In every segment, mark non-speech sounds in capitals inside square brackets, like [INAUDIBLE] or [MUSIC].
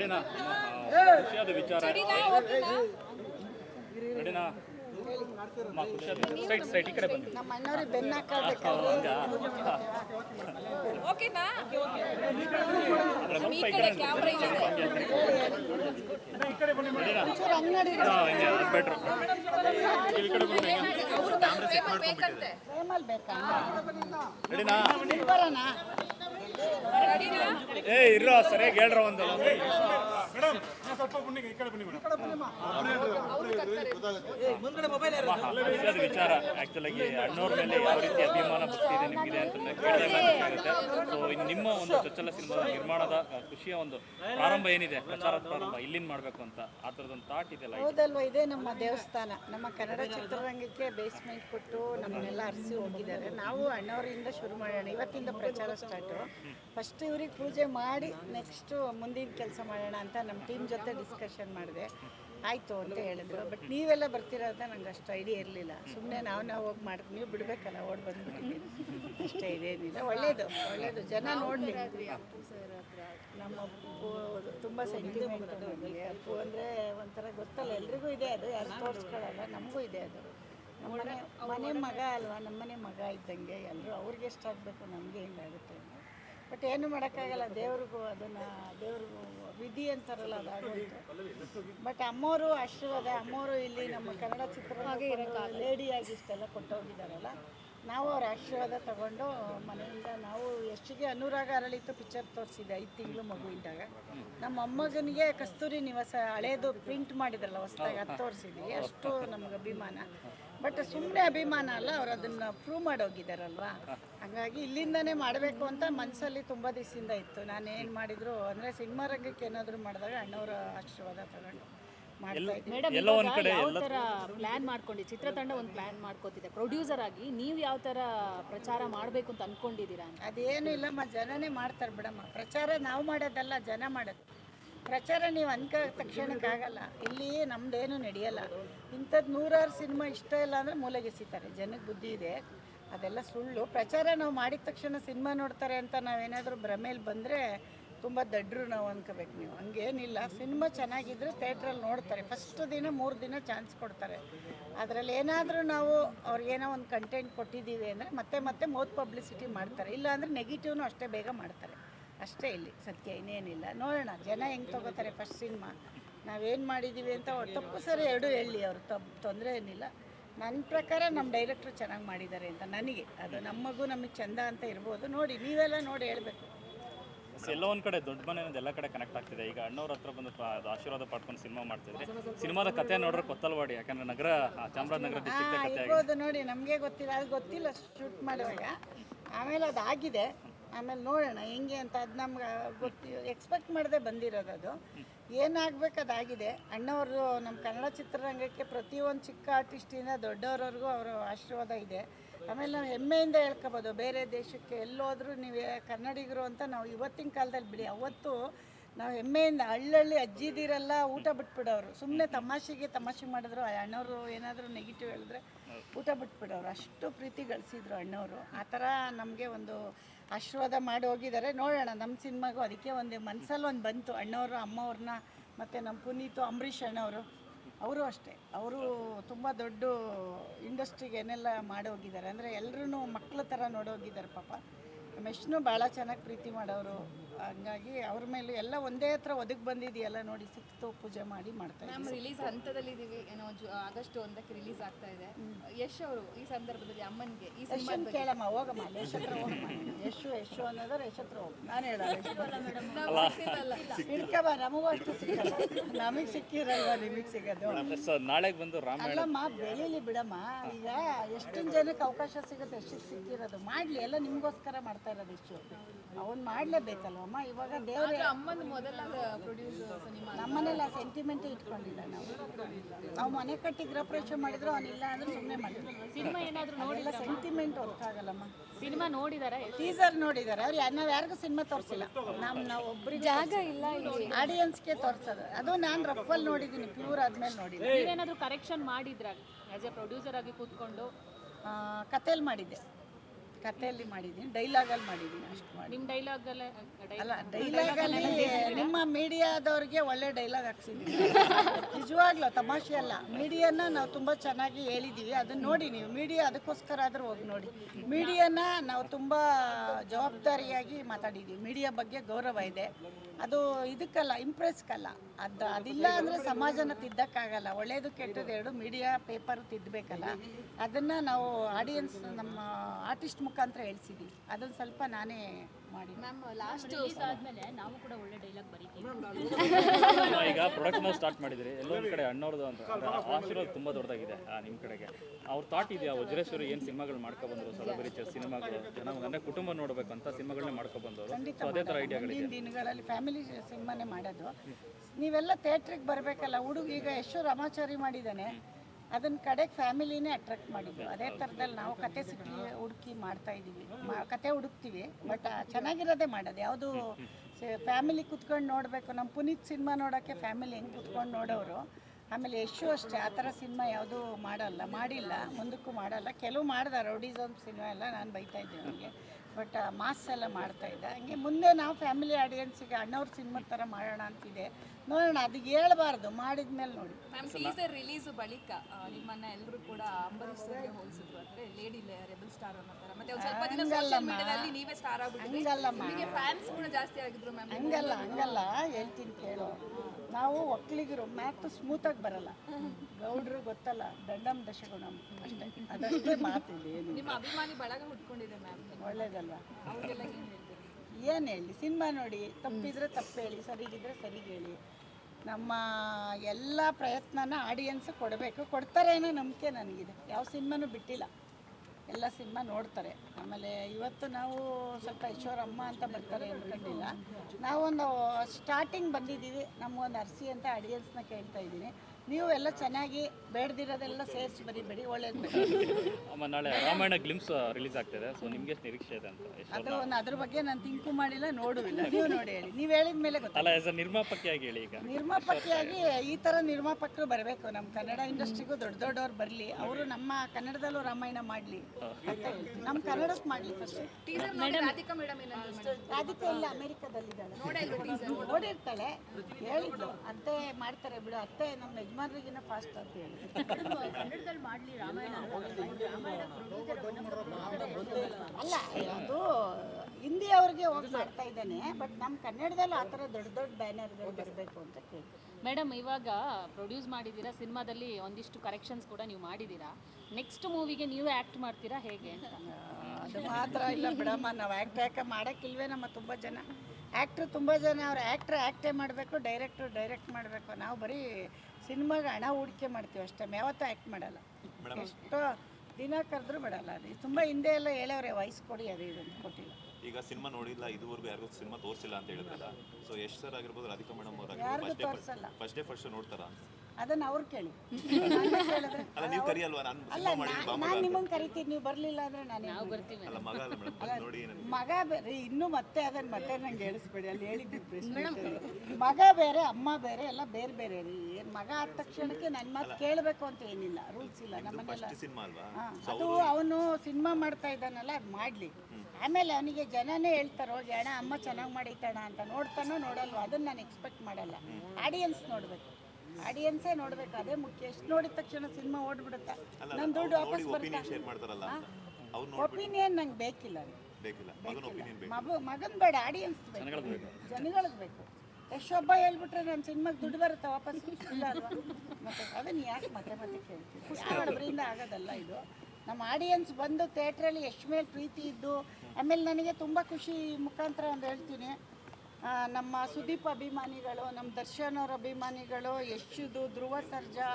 ರೆಡಿನಾ ಖುಷಿಯಾದ ವಿಚಾರ. ರೆಡಿನಾ ಸ್ಟ್ರೈಟ್ ಸ್ಟ್ರೈಟ್ ಈ ಕಡೆ ಬನ್ನಿ. ನಮ್ಮ ಅಣ್ಣವ್ರಿಗೆ ಬೆನ್ನ ಹಾಕಬೇಕು ಓಕೆನಾ? ಈ ಕಡೆ ಕಡೆ ಕ್ಯಾಮ್ರಾ ಇದೆ. ರೆಡಿನಾ ಒಂಚೂರು ಅಂಗಡಿ ಹಾಂ ಹಿಂಗೆ ಅದು ಬೆಟ್ರು ಈ ಕಡೆ ಬನ್ನಿ. ಪೇಪರ್ ಬೇಕಂತೆ ಪ್ರೇಮಲ್ಲಿ ಬೇಕಾ ರೆಡಿನಾ ಬರೋಣ. ರೆಡಿನಾ ಏ ಇರೋ ಸರಿಯಾಗಿ ಹೇಳ್ರ ಒಂದು. ಖುಷಿಯಾದ ವಿಚಾರ. ಆಕ್ಚುಲಾಗಿ ಅಣ್ಣವ್ರ ಮೇಲೆ ಯಾವ ರೀತಿ ಅಭಿಮಾನ ನಿಮಗಿದೆ ಅಂತ ಕೇಳಬೇಕಾಗುತ್ತೆ ಸೊ ನಿಮ್ಮ ಒಂದು ಚೊಚ್ಚಲ ಸಿನಿಮಾ ನಿರ್ಮಾಣದ ಖುಷಿಯ ಒಂದು ಪ್ರಾರಂಭ ಏನಿದೆ? ಪ್ರಚಾರದ ಪ್ರಾರಂಭ ಇಲ್ಲಿಂದ ಮಾಡಬೇಕು ಅಂತ ಆ ಥರದೊಂದು ಥಾಟ್ ಇದೆ ಹೌದಲ್ವಾ ಇದೇ ನಮ್ಮ ದೇವಸ್ಥಾನ. ನಮ್ಮ ಕನ್ನಡ ಚಿತ್ರರಂಗಕ್ಕೆ ಬೇಸ್ಮೆಂಟ್ ಕೊಟ್ಟು ನಮ್ಮನ್ನೆಲ್ಲ ಅರಸಿ ಹೋಗಿದ್ದಾರೆ. ನಾವು ಅಣ್ಣವರಿಂದ ಶುರು ಮಾಡೋಣ. ಇವತ್ತಿಂದ ಪ್ರಚಾರ ಸ್ಟಾರ್ಟು ಫಸ್ಟ್ ಇವ್ರಿಗೆ ಪೂಜೆ ಮಾಡಿ ನೆಕ್ಸ್ಟು ಮುಂದಿನ ಕೆಲಸ ಮಾಡೋಣ ಅಂತ ನಮ್ಮ ಟೀಮ್ ಜೊತೆ ಡಿಸ್ಕಷನ್ ಮಾಡಿದೆ. ಆಯಿತು ಅಂತ ಹೇಳಿದ್ರು. ಬಟ್ ನೀವೆಲ್ಲ ಬರ್ತಿರೋದ ನಂಗೆ ಅಷ್ಟು ಐಡಿಯಾ ಇರಲಿಲ್ಲ. ಸುಮ್ಮನೆ ನಾವು ನಾವು ಹೋಗಿ ಮಾಡ್ತೀವಿ ನೀವು ಬಿಡಬೇಕಲ್ಲ ಓಡ್ ಅಷ್ಟೇ ಇದೇನಿಲ್ಲ ಒಳ್ಳೇದು ಒಳ್ಳೇದು. ಜನ ನೋಡಲಿ. ನಮ್ಮ ಅಪ್ಪು ತುಂಬ ಸೆಂಟಿಮೆಂಟ್ ಅಪ್ಪು ಅಂದರೆ ಒಂಥರ ಗೊತ್ತಲ್ಲ ಎಲ್ರಿಗೂ ಇದೆ ಅದು ಯಾರು ತೋರಿಸ್ಕೊಳ್ಳಲ್ಲ ನಮಗೂ ಇದೆ ಅದು. ನಮ್ಮನೆ ಮನೆ ಮಗ ಅಲ್ವಾ ನಮ್ಮನೆ ಮಗ ಇದ್ದಂಗೆ ಎಲ್ಲರೂ ಅವ್ರಿಗೆ ಎಷ್ಟಾಗಬೇಕು ನಮಗೆ ಹಿಂಗಾಗುತ್ತೆ ಬಟ್ ಏನು ಮಾಡೋಕ್ಕಾಗಲ್ಲ ದೇವ್ರಿಗೂ ಅದನ್ನು ದೇವ್ರಿಗೂ ವಿಧಿ ಅಂತಾರಲ್ಲ ಅದು ಬಟ್ ಅಮ್ಮೋರು ಆಶೀರ್ವಾದ ಅಮ್ಮೋರು ಇಲ್ಲಿ ನಮ್ಮ ಕನ್ನಡ ಚಿತ್ರ ಲೇಡಿಯಾಗಿ ಇಷ್ಟೆಲ್ಲ ಕೊಟ್ಟೋಗಿದ್ದಾರಲ್ಲ ನಾವು ಅವ್ರ ಆಶೀರ್ವಾದ ತಗೊಂಡು ಮನೆಯಿಂದ ನಾವು ಎಷ್ಟಿಗೆ ಅನುರಾಗ ಅರಳಿತು ಪಿಕ್ಚರ್ ತೋರಿಸಿದೆ ಐದು ತಿಂಗಳು ಮಗು ಇದ್ದಾಗ. ನಮ್ಮ ಅಮ್ಮಗನಿಗೆ ಕಸ್ತೂರಿ ನಿವಾಸ ಹಳೇದು ಪ್ರಿಂಟ್ ಮಾಡಿದ್ರಲ್ಲ, ಹೊಸದಾಗಿ ಅದು ತೋರಿಸಿದ್ವಿ. ಅಷ್ಟು ನಮ್ಗೆ ಅಭಿಮಾನ. ಬಟ್ ಸುಮ್ಮನೆ ಅಭಿಮಾನ ಅಲ್ಲ, ಅವ್ರು ಅದನ್ನು ಪ್ರೂವ್ ಮಾಡೋಗಿದ್ದಾರಲ್ವಾ ಹಾಗಾಗಿ ಇಲ್ಲಿಂದನೇ ಮಾಡಬೇಕು ಅಂತ ಮನಸ್ಸಲ್ಲಿ ತುಂಬ ದಿವಸದಿಂದ ಇತ್ತು. ನಾನು ಏನು ಮಾಡಿದ್ರು ಅಂದರೆ ಸಿನಿಮಾ ರಂಗಕ್ಕೆ ಏನಾದರೂ ಮಾಡಿದಾಗ ಅಣ್ಣವರ ಆಶೀರ್ವಾದ ತಗೊಂಡು. ಮೇಡಮ್ ಎಲ್ಲೋ ಒಂದ್ ಕಡೆ ಯಾವ ತರ ಪ್ಲಾನ್ ಮಾಡ್ಕೊಂಡು? ಚಿತ್ರತಂಡ ಒಂದು ಪ್ಲಾನ್ ಮಾಡ್ಕೋತಿದೆ ಪ್ರೊಡ್ಯೂಸರ್ ಆಗಿ ನೀವು ಯಾವ ತರ ಪ್ರಚಾರ ಮಾಡಬೇಕು ಅಂತ ಅನ್ಕೊಂಡಿದ್ದೀರಾ ಅಂತ? ಅದೇನು ಇಲ್ಲಮ್ಮ ಜನನೇ ಮಾಡ್ತಾರೆ ಬಿಡಮ್ಮ. ಪ್ರಚಾರ ನಾವು ಮಾಡೋದಲ್ಲ ಜನ ಮಾಡೋದು. ಪ್ರಚಾರ ನೀವು ಅನ್ಕ ತಕ್ಷಣಕ್ಕಾಗಲ್ಲ ಇಲ್ಲಿ ನಮ್ದೇನು ನಡೆಯಲ್ಲ. ಇಂಥದ್ದು ನೂರಾರು ಸಿನಿಮಾ ಇಷ್ಟ ಇಲ್ಲ ಅಂದ್ರೆ ಮೂಲೆಗೆಸಿತಾರೆ. ಜನಕ್ಕೆ ಬುದ್ಧಿ ಇದೆ. ಅದೆಲ್ಲ ಸುಳ್ಳು. ಪ್ರಚಾರ ನಾವು ಮಾಡಿದ ತಕ್ಷಣ ಸಿನಿಮಾ ನೋಡ್ತಾರೆ ಅಂತ ನಾವೇನಾದರೂ ಭ್ರಮೇಲಿ ಬಂದರೆ ತುಂಬ ದಡ್ರು ನಾವು ಅನ್ಕೋಬೇಕು ನೀವು. ಹಂಗೇನಿಲ್ಲ. ಸಿನಿಮಾ ಚೆನ್ನಾಗಿದ್ರೆ ಥಿಯೇಟ್ರಲ್ಲಿ ನೋಡ್ತಾರೆ. ಫಸ್ಟ್ ದಿನ, ಮೂರು ದಿನ ಚಾನ್ಸ್ ಕೊಡ್ತಾರೆ. ಅದರಲ್ಲಿ ಏನಾದರೂ ನಾವು ಅವ್ರಿಗೇನೋ ಒಂದು ಕಂಟೆಂಟ್ ಕೊಟ್ಟಿದ್ದೀವಿ ಅಂದರೆ ಮತ್ತೆ ಮತ್ತೆ ಮೌತ್ ಪಬ್ಲಿಸಿಟಿ ಮಾಡ್ತಾರೆ. ಇಲ್ಲ ಅಂದರೆ ನೆಗೆಟಿವ್ನು ಅಷ್ಟೇ ಬೇಗ ಮಾಡ್ತಾರೆ. ಅಷ್ಟೇ ಇಲ್ಲಿ. ಸತ್ಯ, ಇನ್ನೇನಿಲ್ಲ. ನೋಡೋಣ. ಜನ ಹೆಂಗೆ ತಗೋತಾರೆ ಫಸ್ಟ್ ಸಿನಿಮಾ. ನಾವೇನು ಮಾಡಿದ್ದೀವಿ ಅಂತ ಅವ್ರು ತಪ್ಪು ಸರಿ ಎರಡು ಹೇಳಿ ಅವರು ತಪ್ಪು ತೊಂದರೆ ಏನಿಲ್ಲ. ನನ್ನ ಪ್ರಕಾರ ನಮ್ಮ ಡೈರೆಕ್ಟ್ರು ಚೆನ್ನಾಗಿ ಮಾಡಿದ್ದಾರೆ ಅಂತ ನನಗೆ. ಅದು ನಮಗೂ ನಮಗೆ ಚಂದ ಅಂತ ಇರ್ಬೋದು. ನೋಡಿ, ನೀವೆಲ್ಲ ನೋಡಿ ಹೇಳಬೇಕು. ಎಲ್ಲೋ ಒಂದು ಕಡೆ ದೊಡ್ಡ ಮನೆ ಅನ್ನೋದು ಎಲ್ಲ ಕಡೆ ಕನೆಕ್ಟ್ ಆಗ್ತಿದೆ. ಈಗ ಅಣ್ಣವ್ರ ಹತ್ರ ಬಂದು ಅದು ಆಶೀರ್ವಾದ ಪಡ್ಕೊಂಡು ಸಿನಿಮಾ ಮಾಡ್ತಿದ್ರೆ ಸಿನಿಮಾದ ಕತೆ ನೋಡ್ರೆ ಗೊತ್ತಲ್ವಾಡಿ ಯಾಕಂದ್ರೆ ನಗರ ಚಾಮರಾಜನಗರ ಡಿಸ್ಟಿಕ್ ಕತೆ ಆಗಿದೆ. ಇರ್ಬೋದು ನೋಡಿ ನಮಗೆ ಗೊತ್ತಿಲ್ಲ ಅದು ಗೊತ್ತಿಲ್ಲ ಶೂಟ್ ಮಾಡುವಾಗ. ಆಮೇಲೆ ಅದು ಆಗಿದೆ. ಆಮೇಲೆ ನೋಡೋಣ ಹೆಂಗೆ ಅಂತ ಅದು ನಮ್ಗೆ ಗೊತ್ತಿ ಎಕ್ಸ್ಪೆಕ್ಟ್ ಮಾಡದೆ ಬಂದಿರೋದು ಅದು. ಏನಾಗಬೇಕು ಅದಾಗಿದೆ ಅಣ್ಣವರು ನಮ್ಮ ಕನ್ನಡ ಚಿತ್ರರಂಗಕ್ಕೆ ಪ್ರತಿಯೊಂದು ಚಿಕ್ಕ ಆರ್ಟಿಸ್ಟಿಂದ ದೊಡ್ಡವ್ರವ್ರಿಗೂ ಅವರ ಆಶೀರ್ವಾದ ಇದೆ. ಆಮೇಲೆ ನಾವು ಹೆಮ್ಮೆಯಿಂದ ಹೇಳ್ಕೊಬೋದು. ಬೇರೆ ದೇಶಕ್ಕೆ ಎಲ್ಲೋದ್ರೂ ನೀವು ಕನ್ನಡಿಗರು ಅಂತ ನಾವು ಇವತ್ತಿನ ಕಾಲದಲ್ಲಿ ಬಿಡಿ, ಅವತ್ತು ನಾವು ಹೆಮ್ಮೆಯಿಂದ ಹಳ್ಳಳ್ಳಿ ಅಜ್ಜಿದಿರೆಲ್ಲ ಊಟ ಬಿಟ್ಬಿಡೋರು. ಸುಮ್ಮನೆ ತಮಾಷೆಗೆ ತಮಾಷೆ ಮಾಡಿದ್ರು ಅಣ್ಣವರು ಏನಾದರೂ ನೆಗೆಟಿವ್ ಹೇಳಿದ್ರೆ ಊಟ ಬಿಟ್ಬಿಡೋರು. ಅಷ್ಟು ಪ್ರೀತಿ ಗಳಿಸಿದ್ರು ಅಣ್ಣವರು ಆ ಥರ ನಮಗೆ ಒಂದು ಆಶೀರ್ವಾದ ಮಾಡಿ ಹೋಗಿದ್ದಾರೆ. ನೋಡೋಣ, ನಮ್ಮ ಸಿನಿಮಾಗೂ ಅದಕ್ಕೆ ಒಂದು ಮನಸ್ಸಲ್ಲಿ ಒಂದು ಬಂತು. ಅಣ್ಣವರು ಅಮ್ಮವ್ರನ್ನ ಮತ್ತು ನಮ್ಮ ಪುನೀತು, ಅಂಬರೀಷ್ ಅಣ್ಣವರು ಅವರು ಅಷ್ಟೇ. ಅವರು ತುಂಬ ದೊಡ್ಡ ಇಂಡಸ್ಟ್ರಿಗೆ ಏನೆಲ್ಲ ಮಾಡೋಗಿದ್ದಾರೆ. ಅಂದರೆ ಎಲ್ಲರೂ ಮಕ್ಕಳ ಥರ ನೋಡೋಗಿದ್ದಾರೆ ಪಾಪ. ಮೆಷ್ನು ಭಾಳ ಚೆನ್ನಾಗಿ ಪ್ರೀತಿ ಮಾಡೋರು. ಹಂಗಾಗಿ ಅವ್ರ ಮೇಲೆ ಎಲ್ಲ ಒಂದೇ ಹತ್ರ ಒದಗಿ ಬಂದಿದೆಯಲ್ಲ ನೋಡಿ ಸಿಕ್ತು ಪೂಜೆ ಮಾಡಿ ಮಾಡ್ತಾ ಇದ್ದೀವಿ ಮ್ಯಾಮ್ ರಿಲೀಸ್ ಹಂತದಲ್ಲಿ ಇದೀವಿ ಏನೋ ಜು- ಆಗಸ್ಟ್ ಒಂದಕ್ಕೆ ರಿಲೀಸ್ ಆಗ್ತಾ ಇದೆ. ಯಶ್ ಅವರು ಈ ಸಂದರ್ಭದಲ್ಲಿ ಅಮ್ಮನಿಗೆ ಈ ಸಿನಿಮಾ ಯಶನ್ ಕೇಳಮ್ಮ ಹೋಗಮ್ಮ ಯಶ್ ಹತ್ರ ಹೋಗಮ್ಮ. ಯಶು ಯಶು ಅನ್ನೋದ್ರೆ ಯಶ್ ಹತ್ರ ಹೋಗಿ ನಾನು ಹೇಳಲ್ಲ ಇಡ್ಕಬ ನಮಗೂ ಅಷ್ಟು ಸಿಕ್ಕಲ್ಲ. ನಮಗೆ ಸಿಕ್ಕಿರಲ್ವ ನಿಮಗೆ ಸಿಗೋದು? ಸೊ ನಾಳೆಗೆ ಬಂದು ರಾಮ ಅಲ್ಲಮ್ಮ ಬೆಳೀಲಿ ಬಿಡಮ್ಮ. ಈಗ ಎಷ್ಟೊಂದು ಜನಕ್ಕೆ ಅವಕಾಶ ಸಿಗುತ್ತೆ ಎಷ್ಟು ಸಿಕ್ಕಿರೋದು. ಮಾಡಲಿ ಎಲ್ಲ ನಿಮಗೋಸ್ಕರ ಮಾಡ್ತಾ ಇರೋದು ಇಷ್ಟು. ಅವನು ಮಾಡಲೇಬೇಕಲ್ವಮ್ಮ ಇವಾಗ ದೇವ್ರ ಅಮ್ಮನ ಮೊದಲ ನಮ್ಮನೆಲ್ಲ ಸೆಂಟಿಮೆಂಟ್ ಇಟ್ಕೊಂಡಿಲ್ಲ ನಾವು. ನಾವು ಮನೆ ಕಟ್ಟಿ ಗೃಹಪ್ರವೇಶ ಮಾಡಿದ್ರು ಅವನಿಲ್ಲ ಅಂದ್ರೆ ಸುಮ್ಮನೆ ಮಾಡಿದ್ರು ಸಿನಿಮಾ ಏನಾದರೂ ನೋಡಿಲ್ಲ ಸೆಂಟಿಮೆಂಟ್ ಹೊರತಾಗಲ್ಲಮ್ಮ ಸಿನಿಮಾ ನೋಡಿದಾರೆ ಟೀಸರ್ ನೋಡಿದಾರೆ. ಅವ್ರು ನಾವು ಯಾರಿಗೂ ಸಿನಿಮಾ ತೋರಿಸಿಲ್ಲ. ನಮ್ಮ ನಾವು ಒಬ್ರು ಜಾಗ ಇಲ್ಲ ಆಡಿಯನ್ಸ್ಗೆ ತೋರಿಸೋದು. ಅದು ನಾನು ರಫಲ್ಲಿ ನೋಡಿದ್ದೀನಿ ಪ್ಯೂರ್ ಆದ್ಮೇಲೆ ನೋಡಿದ್ದೀನಿ ಏನಾದರೂ ಕರೆಕ್ಷನ್ ಮಾಡಿದ್ರ? ಆಸ್ ಎ ಪ್ರೊಡ್ಯೂಸರ್ ಆಗಿ ಕೂತ್ಕೊಂಡು? ಕತೆಲ್ ಮಾಡಿದ್ದೆ. ಕಥೆಯಲ್ಲಿ ಮಾಡಿದ್ದೀನಿ ಡೈಲಾಗಲ್ಲಿ ಮಾಡಿದ್ದೀನಿ ಅಷ್ಟು ಮಾಡಿ. ನಿಮ್ಮ ಡೈಲಾಗಲ್ಲೇ ಅಲ್ಲ ಡೈಲಾಗಲ್ಲಿ ನಿಮ್ಮ ಮೀಡಿಯಾದವ್ರಿಗೆ ಒಳ್ಳೆ ಡೈಲಾಗ್ ಹಾಕ್ಸಿದ್ದೀನಿ. ನಿಜವಾಗ್ಲೂ ತಮಾಷೆ ಅಲ್ಲ ಮೀಡಿಯಾನ ನಾವು ತುಂಬ ಚೆನ್ನಾಗಿ ಹೇಳಿದ್ದೀವಿ ಅದನ್ನ ನೋಡಿ ನೀವು ಮೀಡಿಯಾ ಅದಕ್ಕೋಸ್ಕರ ಆದರೂ ಹೋಗಿ ನೋಡಿ. ಮೀಡಿಯಾನ ನಾವು ತುಂಬ ಜವಾಬ್ದಾರಿಯಾಗಿ ಮಾತಾಡಿದ್ದೀವಿ ಮೀಡಿಯಾ ಬಗ್ಗೆ ಗೌರವ ಇದೆ. ಅದು ಇದಕ್ಕಲ್ಲ ಇಂಪ್ರೆಸ್ಕಲ್ಲ ಅದು ಅದಿಲ್ಲ ಅಂದರೆ ಸಮಾಜನ ತಿದ್ದಕ್ಕಾಗಲ್ಲ. ಒಳ್ಳೇದು ಕೆಟ್ಟದ್ದು ಎರಡು ಮೀಡಿಯಾ ಪೇಪರ್ ತಿದ್ದಬೇಕಲ್ಲ ಅದನ್ನು ನಾವು ಆಡಿಯನ್ಸ್ ನಮ್ಮ ಆರ್ಟಿಸ್ಟ್ ಮುಖಾಂತರ ಹೇಳ್ಸಿದ್ದೀವಿ ಅದನ್ನು ಸ್ವಲ್ಪ ನಾನೇ ಮಾಡಿ ಮ್ಯಾಮ್ ಲಾಸ್ಟ್ ಆದ್ಮೇಲೆ ನಾವು ಕೂಡ ಒಳ್ಳೆ ಡೈಲಾಗ್ ಬರೀತೀವಿ. ಈಗ ಪ್ರೊಡಕ್ಟ್ ಸ್ಟಾರ್ಟ್ ಮಾಡಿದ್ರಿ ಎಲ್ಲೊಂದು ಕಡೆ ಅಣ್ಣವ್ರದ್ದು ಅಂತ ಆಶೀರ್ವಾದ ತುಂಬಾ ದೊಡ್ಡದಾಗಿದೆ ನಿಮ್ಮ ನಿಮ್ ಕಡೆಗೆ. ಅವ್ರ ಥಾಟ್ ಇದೆಯಾ ವಜ್ರೇಶ್ವರಿ ಏನ್ ಸಿನಿಮಾಗಳು ಮಾಡ್ಕೊ ಬಂದ್ರು ಸೆಲೆಬ್ರಿಟಿ ಸಿನಿಮಾಗಳು? ಅಂದ್ರೆ ಕುಟುಂಬ ನೋಡ್ಬೇಕು ಅಂತ ಸಿನಿಮಾಗಳನ್ನ ಮಾಡ್ಕೊ ಬಂದವರು ಅದೇ ತರ ಐಡಿಯಾಗಳಿದೆ ದಿನಗಳಲ್ಲಿ ಫ್ಯಾಮಿಲಿ ಸಿನಿಮಾನೇ ಮಾಡೋದು. ನೀವೆಲ್ಲ ಥಿಯೇಟ್ರಿಗೆ ಬರಬೇಕಲ್ಲ ಹುಡುಗ ಈಗ ಯಶೋ ರಾಮಾಚಾರಿ ಮಾಡಿದ್ದಾನೆ. ಅದನ್ನ ಕಡೆಗೆ ಫ್ಯಾಮಿಲಿನೇ ಅಟ್ರಾಕ್ಟ್ ಮಾಡಿದ್ವಿ ಅದೇ ಥರದಲ್ಲಿ ನಾವು ಕತೆ ಸಿಕ್ಕಿ ಹುಡುಕಿ ಮಾಡ್ತಾ ಇದ್ದೀವಿ ಕತೆ ಹುಡುಕ್ತೀವಿ ಬಟ್ ಚೆನ್ನಾಗಿರೋದೇ ಮಾಡೋದು. ಯಾವುದು ಫ್ಯಾಮಿಲಿ ಕುತ್ಕೊಂಡು ನೋಡಬೇಕು. ನಮ್ಮ ಪುನೀತ್ ಸಿನಿಮಾ ನೋಡೋಕ್ಕೆ ಫ್ಯಾಮಿಲಿ ಹೆಂಗೆ ಕುತ್ಕೊಂಡು ನೋಡೋರು, ಆಮೇಲೆ ಯಶು ಅಷ್ಟೇ, ಆ ಥರ ಸಿನಿಮಾ ಯಾವುದೂ ಮಾಡಲ್ಲ, ಮಾಡಿಲ್ಲ, ಮುಂದಕ್ಕೂ ಮಾಡಲ್ಲ. ಕೆಲವು ಮಾಡ್ದ ರೌಡಿಸಮ್ ಸಿನಿಮಾ ಎಲ್ಲ ನಾನು ಬೈತಾ ಇದ್ದೆ ಅವನಿಗೆ. ಬಟ್ ಮಾಸ್ ಎಲ್ಲ ಮಾಡ್ತಾ ಇದ್ದೆ. ಹಂಗೆ ಮುಂದೆ ನಾವು ಫ್ಯಾಮಿಲಿ ಆಡಿಯನ್ಸಿಗೆ ಅಣ್ಣವ್ರ ಸಿನಿಮಾ ಥರ ಮಾಡೋಣ ಅಂತಿದೆ. ನೋಡೋಣ ಅದಕ್ಕೆ ಹೇಳ್ಬಾರ್ದು ಮಾಡಿದ ಮೇಲೆ ನೋಡಿ. ಮ್ಯಾಮ್ ಟೀಸರ್ ರಿಲೀಸ್ ಬಳಿಕ ಆ, ನಿಮ್ಮನ್ನ ಎಲ್ಲರೂ ಕೂಡ ಅಂಬರೀಶ್ ಸರ್ಗೆ ಹೋಲಿಸಿದ್ರು ಅಂದ್ರೆ ಲೇಡಿ ರೆಬಲ್ ಸ್ಟಾರ್ ಅನ್ನೋ ಮತ್ತೆ ಒಂದು ಸ್ವಲ್ಪ ದಿನ ಸೋಶಿಯಲ್ ಮೀಡಿಯಾದಲ್ಲಿ ನೀವೇ ಸ್ಟಾರ್ ಆಗ್ಬಿಟ್ಟಿದ್ರಿ ಹಂಗಲ್ಲಮ್ಮ. ನಿಮಗೆ ಫ್ಯಾನ್ಸ್ ಕೂಡ ಜಾಸ್ತಿ ಆಗಿದ್ರು ಮ್ಯಾಮ್ ಹಂಗಲ್ಲ ಹಂಗಲ್ಲ ಹೇಳ್ತೀನಿ ಕೇಳು. ನಾವು ಒಕ್ಕಲಿಗರು ಮ್ಯಾಥ್ ಆಗಿ ಬರಲ್ಲ. ಗೌಡ್ರು ಗೊತ್ತಲ್ಲ ದಂಡಂ ದಶಗುಣಂ. ಅಷ್ಟೇ ಅದಷ್ಟೇ ಮಾತಿದೆ ಏನು. ನಿಮ್ಮ ಅಭಿಮಾನಿ ಬಳಗ ಹುಟ್ಕೊಂಡಿದೆ ಮ್ಯಾಮ್ ಒಳ್ಳೇದಲ್ವಾ? ಅವ್ರಿಗೆಲ್ಲ ಏನ್ ಹೇಳ್ತೀರಿ? ಏನು ಹೇಳಿ ಸಿನಿಮಾ ನೋಡಿ ತಪ್ಪಿದ್ರೆ ತಪ್ಪು ಹೇಳಿ ಸರಿಗಿದ್ರೆ ಸರಿಗೆ ಹೇಳಿ. ನಮ್ಮ ಎಲ್ಲ ಪ್ರಯತ್ನನ ಆಡಿಯನ್ಸ್ ಕೊಡಬೇಕು. ಕೊಡ್ತಾರೆ ಅನ್ನೋ ನಂಬಿಕೆ ನನಗಿದೆ. ಯಾವ ಸಿನಿಮಾನೂ ಬಿಟ್ಟಿಲ್ಲ. ಎಲ್ಲ ಸಿನಿಮಾ ನೋಡ್ತಾರೆ. ಆಮೇಲೆ ಇವತ್ತು ನಾವು ಸ್ವಲ್ಪ ಯಶೋರಮ್ಮ ಅಂತ ಬರ್ತಾರೆ ಅಂದ್ಕೊಂಡಿಲ್ಲ ನಾವೊಂದು ಸ್ಟಾರ್ಟಿಂಗ್ ಬಂದಿದ್ದೀವಿ. ನಮಗೊಂದು ಅರ್ಸಿ ಅಂತ ಆಡಿಯನ್ಸ್ನ ಕೇಳ್ತಾ ಇದ್ದೀನಿ. ನೀವು ಎಲ್ಲ ಚೆನ್ನಾಗಿ ಬೇಡದಿರೋದೆಲ್ಲ ಸೇರಿಸಿ ಬರೀಬೇಡಿ ಒಳ್ಳೇದು ಅಮ್ಮ ನಾಳೆ ರಾಮಾಯಣ ಗ್ಲಿಮ್ಸ್ ರಿಲೀಸ್ ಆಗ್ತಿದೆ ಸೊ ನಿಮ್ಗೆ ಎಷ್ಟು ನಿರೀಕ್ಷೆ ಇದೆ ಅಂತ. ಎಷ್ಟು ಅದು ಒಂದು ಅದ್ರ ಬಗ್ಗೆ ನಾನು ತಿಂಕು ಮಾಡಿಲ್ಲ ನೋಡುವಿಲ್ಲ ನೀವು ನೋಡಿ ಹೇಳಿ. ನೀವು ಹೇಳಿದ ಮೇಲೆ ಗೊತ್ತಲ್ಲ ಆಸ್ ಅ ನಿರ್ಮಾಪಕಿಯಾಗಿ ಹೇಳಿ ಈಗ. ನಿರ್ಮಾಪಕಿಯಾಗಿ ಈ ಥರ ನಿರ್ಮಾಪಕರು ಬರಬೇಕು. ನಮ್ಮ ಕನ್ನಡ ಇಂಡಸ್ಟ್ರಿಗೂ ದೊಡ್ಡ ದೊಡ್ಡವ್ರು ಬರಲಿ. ಅವರು ನಮ್ಮ ಕನ್ನಡದಲ್ಲೂ ರಾಮಾಯಣ ಮಾಡಲಿ. ಅಂತ ಹೇಳ್ತೀನಿ ನಮ್ಮ ಕನ್ನಡಕ್ಕೆ ಮಾಡಲಿ ಫಸ್ಟ್ ರಾಧಿಕಾ ಇಲ್ಲ ಅಮೆರಿಕದಲ್ಲಿದ್ದಾಳೆ ನೋಡಿರ್ತಾಳೆ. ಹೇಳಿದ್ಲು ಅತ್ತೆ ಮಾಡ್ತಾರೆ ಬಿಡು. ಅತ್ತೆ ನಮ್ಮ ಯಜಮಾನ್ರಿಗಿನ್ನ ಫಾಸ್ಟ್ ಅಂತ ಹೇಳಿ. ಕನ್ನಡದಲ್ಲಿ ಮಾಡಲಿ ರಾಮಾಯಣ ಅಲ್ಲ ಅದು ಹಿಂದಿ ಅವ್ರಿಗೆ ಹೋಗಿ ಮಾಡ್ತಾ ಇದ್ದಾನೆ ಬಟ್ ನಮ್ಮ ಕನ್ನಡದಲ್ಲಿ ಆ ಥರ ದೊಡ್ಡ ದೊಡ್ಡ ಬ್ಯಾನರ್ಗಳು ಬರಬೇಕು ಅಂತ ಕೇಳಿ. ಮೇಡಮ್ ಇವಾಗ ಪ್ರೊಡ್ಯೂಸ್ ಮಾಡಿದ್ದೀರಾ ಸಿನಿಮಾದಲ್ಲಿ ಒಂದಿಷ್ಟು ಕರೆಕ್ಷನ್ಸ್ ಕೂಡ ನೀವು ಮಾಡಿದ್ದೀರಾ? ನೆಕ್ಸ್ಟ್ ಮೂವಿಗೆ ನೀವೇ ಆ್ಯಕ್ಟ್ ಮಾಡ್ತೀರಾ ಹೇಗೆ? ಅಂತ ಅದು ಮಾತ್ರ ಇಲ್ಲ ಬಿಡಮ್ಮ ನಾವು ಆ್ಯಕ್ಟ್ ಯಾಕೆ ಮಾಡೋಕ್ಕಿಲ್ವೇ ನಮ್ಮ ತುಂಬ ಜನ. ಆ್ಯಕ್ಟ್ರು ತುಂಬ ಜನ ಅವ್ರು ಆ್ಯಕ್ಟ್ರ್ ಆ್ಯಕ್ಟೇ ಮಾಡಬೇಕು ಡೈರೆಕ್ಟ್ರು ಡೈರೆಕ್ಟ್ ಮಾಡಬೇಕು. ನಾವು ಬರೀ ಸಿನಿಮಾಗೆ ಹಣ ಹೂಡಿಕೆ ಮಾಡ್ತೀವಿ ಅಷ್ಟೇ. ಯಾವತ್ತೂ ಆ್ಯಕ್ಟ್ ಮಾಡಲ್ಲ. ಎಷ್ಟೋ ದಿನ ಕರೆದ್ರೂ ಬಿಡಲ್ಲ. ಅದು ತುಂಬ ಹಿಂದೆ ಎಲ್ಲ ಹೇಳವ್ರೆ ವಯಸ್ಸು ಕೊಡಿ ಅದು ಇದು ಅಂತ ಕೊಟ್ಟಿಲ್ಲ. ಈಗ ಸಿನಿಮಾ ನೋಡಿಲ್ಲ ಇದುವರೆಗೂ ಯಾರಿಗೂ ಸಿನಿಮಾ ತೋರಿಸಿಲ್ಲ ಅಂತ ಹೇಳಿದ್ರಲ್ಲ. ಸೊ ಯಶ್ ಸರ್ ಆಗಿರ್ಬೋದು ರಾಧಿಕಾ ಮೇಡಮ್ ತೋರಿಸಲ್ಲ. ಫಸ್ಟ್ ಡೇ ಫಸ್ಟ್ ನೋಡ್ತಾರಾ? ಅದನ್ನು ಅವ್ರು ಕೇಳಿ. [LAUGHS] ಅಲ್ಲ ನೀವು ಕರಿಯಲ್ವಾ? ನಾನು ಅಲ್ಲ ಸಿನಿಮಾ ಮಾಡಿದ್ದೀನಿ ಬಾ ಮಗ ನಾನು ಅಂತ. ನಿಮ್ಮನ್ನು ಕರಿತೀನಿ ನೀವು ಬರಲಿಲ್ಲ ಅಂದ್ರೆ ನಾನು ನಾವು ಬರ್ತೀವಿ ಅಲ್ಲ ಮಗ ಅಲ್ಲ ಮೇಡಮ್ ನೋಡಿ ನನಗೆ. ಮಗ ಬೇರೆ ಇನ್ನೂ ಮತ್ತೆ ಅದನ್ನ ಮತ್ತೆ ನಂಗೆ ಹೇಳಿಸ್ಬೇಡಿ ಅಲ್ಲಿ ಹೇಳಿದ್ದು ಮಗ ಬೇರೆ ಅಮ್ಮ ಬೇರೆ ಎಲ್ಲ ಬೇರೆ ಬೇರೆ ರೀ. ಏನು ಮಗ ಆದ ತಕ್ಷಣಕ್ಕೆ ನನ್ನ ಮಾತು ಕೇಳಬೇಕು ಅಂತ ಏನಿಲ್ಲ ರೂಲ್ಸ್ ಇಲ್ಲ ನಮ್ಮನೆಲ್ಲ ಫಸ್ಟ್ ಸಿನಿಮಾ ಅಲ್ವಾ? ಹಾ, ಅದು ಅವನು ಸಿನಿಮಾ ಮಾಡ್ತಾ ಇದ್ದಾನಲ್ಲ ಅದು ಮಾಡಲಿ. ಆಮೇಲೆ ಅವನಿಗೆ ಜನನೇ ಹೇಳ್ತಾರೆ ಹೋಗಿ ಅಣ್ಣ ಅಮ್ಮ ಚೆನ್ನಾಗಿ ಮಾಡೈತಣ ಅಂತ ನೋಡ್ತಾನೋ ನೋಡಲ್ವ ಅದನ್ನ ನಾನು ಎಕ್ಸ್ಪೆಕ್ಟ್ ಮಾಡಲ್ಲ. ಆಡಿಯನ್ಸ್ ನೋಡಬೇಕು. ಆಡಿಯನ್ಸೇ ನೋಡ್ಬೇಕು ಅದೇ ಮುಖ್ಯ. ಎಷ್ಟು ನೋಡಿದ ತಕ್ಷಣ ಸಿನಿಮಾ ಓಡ್ಬಿಡುತ್ತೆ? ನನ್ನ ದುಡ್ಡು ವಾಪಸ್ ಬರ್ತಾ? ಒಪಿನಿಯನ್ ನಂಗೆ ಬೇಕಿಲ್ಲ. ಬೇಕಿಲ್ಲ. ಮಗನ ಒಪಿನಿಯನ್ ಬೇಕು. ಮಗು ಮಗನ್ ಬೇಡ ಆಡಿಯನ್ಸ್ ಬೇಕು. ಜನಗಳಿಗೆ ಬೇಕು. ಎಷ್ಟೊಬ್ಬ ಹೇಳ್ಬಿಟ್ರೆ ನನ್ನ ಸಿನಿಮಾಗೆ ದುಡ್ಡು ಬರುತ್ತೆ ವಾಪಸ್? ಇಲ್ಲ ಅಲ್ವಾ? ಮತ್ತೆ ಅದನ್ನ ಯಾಕೆ ಮತ್ತೆ ಮತ್ತೆ ಕೇಳ್ತೀವಿ ಯಾರೊಬ್ಬರಿಂದ ಆಗೋದಲ್ಲ ಇದು? ನಮ್ಮ ಆಡಿಯನ್ಸ್ ಬಂದು ಥಿಯೇಟ್ರಲ್ಲಿ ಎಷ್ಟು ಮೇಲೆ ಪ್ರೀತಿ ಇದ್ದು ಆಮೇಲೆ ನನಗೆ ತುಂಬ ಖುಷಿ ಮುಖಾಂತರ ಒಂದು ಹೇಳ್ತೀನಿ. ನಮ್ಮ ಸುದೀಪ್ ಅಭಿಮಾನಿಗಳು ನಮ್ಮ ದರ್ಶನ್ ಅವ್ರ ಅಭಿಮಾನಿಗಳು ಯಶುದು ಧ್ರುವ ಸರ್ಜಾ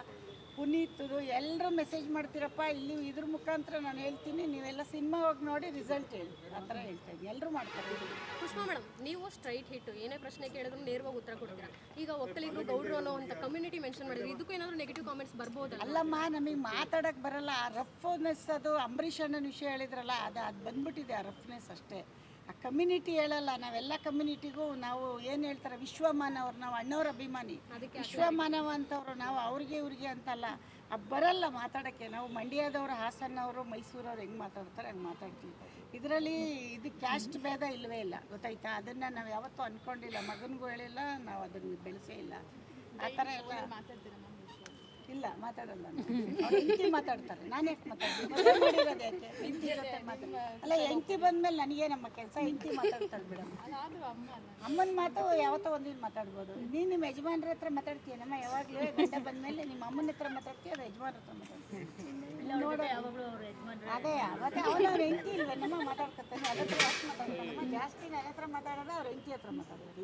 ಪುನೀತ್ದು ಎಲ್ಲರೂ ಮೆಸೇಜ್ ಮಾಡ್ತೀರಪ್ಪ ಇಲ್ಲಿ ಇದ್ರ ಮುಖಾಂತರ ನಾನು ಹೇಳ್ತೀನಿ ನೀವೆಲ್ಲ ಸಿನಿಮಾ ಹೋಗಿ ನೋಡಿ ರಿಸಲ್ಟ್ ಹೇಳಿ ಆ ಥರ ಹೇಳ್ತಾ ಇದ್ದೀನಿ ಎಲ್ಲರೂ ಮಾಡ್ತಾರೆ. ಕುಷ್ಮಾ ಮೇಡಮ್ ನೀವು ಸ್ಟ್ರೈಟ್ ಹಿಟ್ಟು ಏನೇ ಪ್ರಶ್ನೆ ಕೇಳಿದ್ರು ನೇರವಾಗಿ ಉತ್ತರ ಕೊಡ್ತೀರಾ? ಈಗ ಒಕ್ಕಲಿಗರು ಗೌಡ್ರು ಅನ್ನೋ ಅಂತ ಕಮ್ಯುನಿಟಿ ಮೆನ್ಷನ್ ಮಾಡಿದ್ರು ಇದಕ್ಕೂ ಏನಾದರೂ ನೆಗೆಟಿವ್ ಕಾಮೆಂಟ್ಸ್ ಬರ್ಬೋದು ಅಲ್ಲಮ್ಮ ನಮಗೆ ಮಾತಾಡಕ್ಕೆ ಬರಲ್ಲ. ಆ ರಫ್ನೆಸ್ ಅದು ಅಂಬರೀಷ್ ಅಣ್ಣನ ವಿಷಯ ಹೇಳಿದ್ರಲ್ಲ ಅದು ಅದು ಬಂದ್ಬಿಟ್ಟಿದೆ ಆ ರಫ್ನೆಸ್ ಅಷ್ಟೇ. ಆ ಕಮ್ಯುನಿಟಿ ಹೇಳಲ್ಲ ನಾವೆಲ್ಲ ಕಮ್ಯುನಿಟಿಗೂ ನಾವು ಏನು ಹೇಳ್ತಾರೆ ವಿಶ್ವಮಾನವ್ರು ನಾವು ಅಣ್ಣವ್ರ ಅಭಿಮಾನಿ. ವಿಶ್ವಮಾನವ ಅಂತವ್ರು ನಾವು ಅವ್ರಿಗೆ ಇವ್ರಿಗೆ ಅಂತಲ್ಲ ಆ ಬರಲ್ಲ ಮಾತಾಡೋಕ್ಕೆ. ನಾವು ಮಂಡ್ಯದವರು ಹಾಸನವರು ಮೈಸೂರವ್ರು ಹೆಂಗೆ ಮಾತಾಡ್ತಾರೆ ಹಂಗೆ ಮಾತಾಡ್ತೀವಿ. ಇದರಲ್ಲಿ ಇದು ಕ್ಯಾಸ್ಟ್ ಭೇದ ಇಲ್ಲವೇ ಇಲ್ಲ ಗೊತ್ತಾಯ್ತಾ? ಅದನ್ನು ನಾವು ಯಾವತ್ತೂ ಅಂದ್ಕೊಂಡಿಲ್ಲ ಮಗನಿಗೂ ಹೇಳಿಲ್ಲ ನಾವು ಅದನ್ನು ಬೆಳೆಸೇ ಇಲ್ಲ. ಆ ಥರ ಎಲ್ಲ. ಇಲ್ಲ ಮಾತಾಡಲ್ಲ ಅವ್ರು ಹೆಂಡತಿ ಮಾತಾಡ್ತಾರೆ. ನಾನು ಯಾಕೆ ಮಾತಾಡ್ತೀನಿ? ಅಲ್ಲ ಹೆಂಡತಿ ಬಂದ್ಮೇಲೆ ನನಗೆ ನಮ್ಮ ಕೆಲಸ ಹೆಂಡತಿ ಮಾತಾಡ್ತಾಳೆ ಬಿಡಮ್ಮ. ಅಮ್ಮನ ಮಾತು ಯಾವತ್ತೋ ಒಂದಿನ ಮಾತಾಡ್ಬೋದು. ನೀನು ನಿಮ್ಮ ಯಜಮಾನ್ರ ಹತ್ರ ಮಾತಾಡ್ತೀಯ ನಮ್ಮ ಯಾವಾಗಲೂ ಗಂಡ ಬಂದಮೇಲೆ ನಿಮ್ಮ ಅಮ್ಮನ ಹತ್ರ ಮಾತಾಡ್ತೀಯ ಅದು ಯಜಮಾನ್ರ ಹತ್ರ ಮಾತಾಡ್ತೀಯ? ನೋಡು ಅದೇ ಅವತ್ತೇ ಅವನು ಅವ್ರ ಹೆಂಡತಿ ಇಲ್ವೇ? ನಮ್ಮ ಮಾತಾಡ್ಕೊತಾನೆ ಅದ್ರ ಹತ್ರ ಜಾಸ್ತಿ ನನ್ನ ಹತ್ರ ಮಾತಾಡೋದು ಅವ್ರ ಹೆಂಡತಿ ಹತ್ರ ಮಾತಾಡೋದು